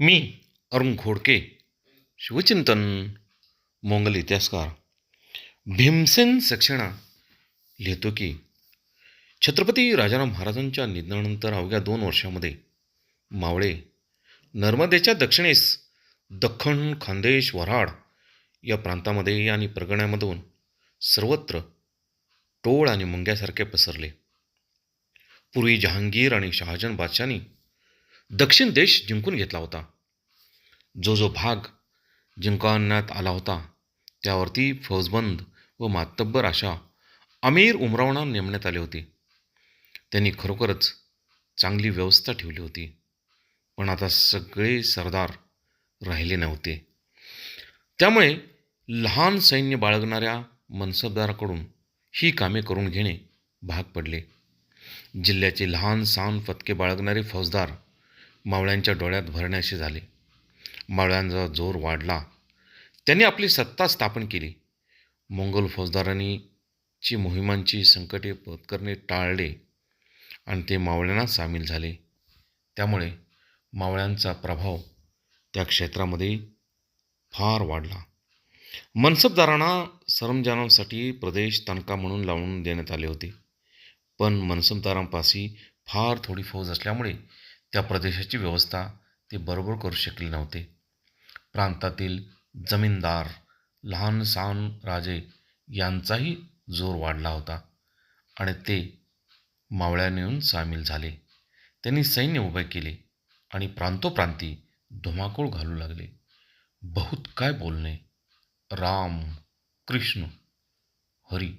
मी Arun Khodke शिवचिंतन Mongol इतिहासकार. भीमसेन सक्षेणा लिहितो की छत्रपती राजाराम महाराजांच्या निधनानंतर अवघ्या दोन वर्षामध्ये मावळे नर्मदेच्या दक्षिणेस दख्खन खानदेश वऱ्हाड या प्रांतामध्ये आणि परगण्यामधून सर्वत्र टोळ आणि मुंग्यासारखे पसरले. पूर्वी जहांगीर आणि शहाजन बादशानी दक्षिण देश जिंकून घेतला होता. जो जो भाग जिंकवण्यात आला होता त्यावरती फौजबंद व मातब्बर अशा अमीर उमरावणा नेमण्यात आले होते. त्यांनी खरोखरच चांगली व्यवस्था ठेवली होती. पण आता सगळे सरदार राहिले नव्हते. त्यामुळे लहान सैन्य बाळगणाऱ्या मनसबदाराकडून ही कामे करून घेणे भाग पडले. जिल्ह्याचे लहान सहान फतके बाळगणारे फौजदार मावळ्यांच्या डोळ्यात भरण्याशी झाले. मावळ्यांचा जोर वाढला. त्यांनी आपली सत्ता स्थापन केली. मोंगल फौजदारांनी ची मोहिमांची संकटे पत्करणे टाळले आणि ते मावळ्यांना सामील झाले. त्यामुळे मावळ्यांचा प्रभाव त्या क्षेत्रामध्ये फार वाढला. मनसबदारांना सरमजानांसाठी प्रदेश तणका म्हणून लावून देण्यात आले होते. पण मनसबदारांपाशी फार थोडी फौज असल्यामुळे त्या प्रदेशाची व्यवस्था ते बरोबर करू शकले नव्हते. प्रांतातील जमीनदार लहान सहान राजे यांचाही जोर वाढला होता आणि ते मावळ्याने येऊन सामील झाले. त्यांनी सैन्य उभे केले आणि प्रांतोप्रांती धुमाकूळ घालू लागले. बहुत काय बोलणे? राम कृष्ण हरी